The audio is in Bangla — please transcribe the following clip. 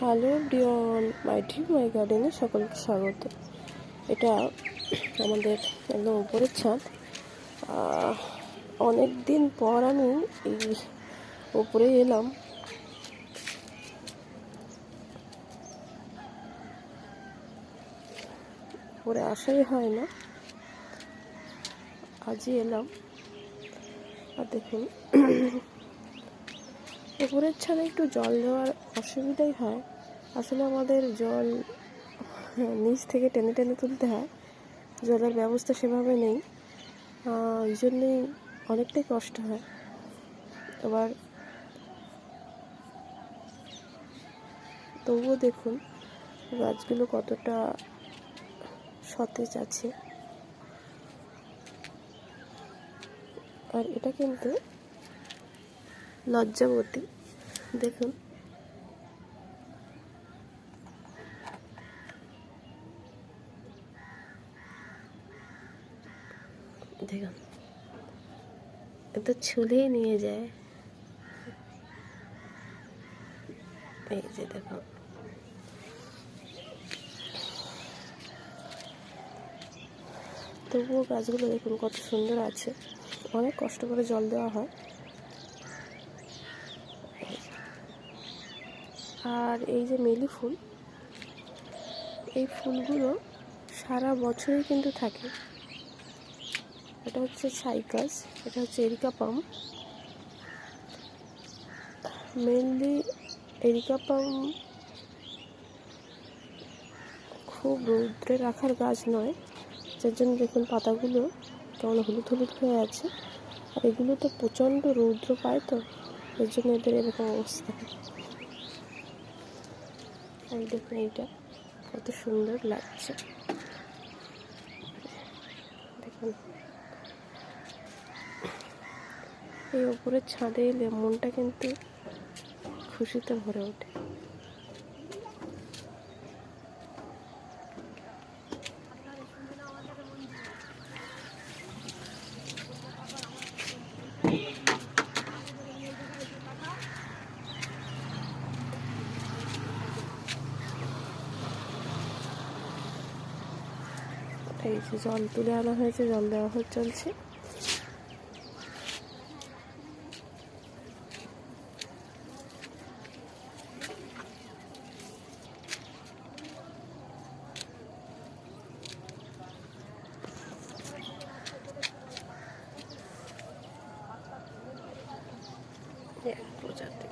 হ্যালো ডিওন মাই মাই গার্ডেনে সকলকে স্বাগত। এটা আমাদের একদম উপরের ছাদ। অনেক দিন পর আমি এই উপরে এলাম। উপরে আসাই হয় না। আজই এলাম। আর দেখুন উপরের ছাদে একটু জল দেওয়ার অসুবিধাই হয়। আসলে আমাদের জল নিচ থেকে টেনে টেনে তুলতে হয়। জলের ব্যবস্থা সেভাবে নেই। ওই জন্যেই অনেকটাই কষ্ট হয়। এবার তবুও দেখুন, গাছগুলো কতটা সতেজ আছে। আর এটা কিন্তু লজ্জাবতী। দেখুন। দেখুন। এটা ছুলেই নিয়ে যায়। এই যে দেখুন। তবুও গাছগুলো দেখুন কত সুন্দর আছে। অনেক কষ্ট করে জল দেওয়া হয়। আর এই যে মেলি ফুল, এই ফুলগুলো সারা বছরই কিন্তু থাকে। এটা হচ্ছে সাইকাস, এটা হচ্ছে areca palm. Mainly areca palm খুব রৌদ্রে রাখার গাছ নয়, যার জন্য দেখুন পাতাগুলো কেমন হলুদ হলুদ হয়ে আছে। আর এগুলো তো প্রচণ্ড রৌদ্র পায় তো, এর জন্য এদের এরকম অবস্থা। এই দেখুন এইটা কত সুন্দর লাগছে। দেখুন। এই ওপরের ছাদে এলে মনটা কিন্তু খুশিতে ভরে ওঠে। এই যে জল তুলে আনা হয়েছে জল দেওয়া হয়ে চলছে। এক প্রজাতি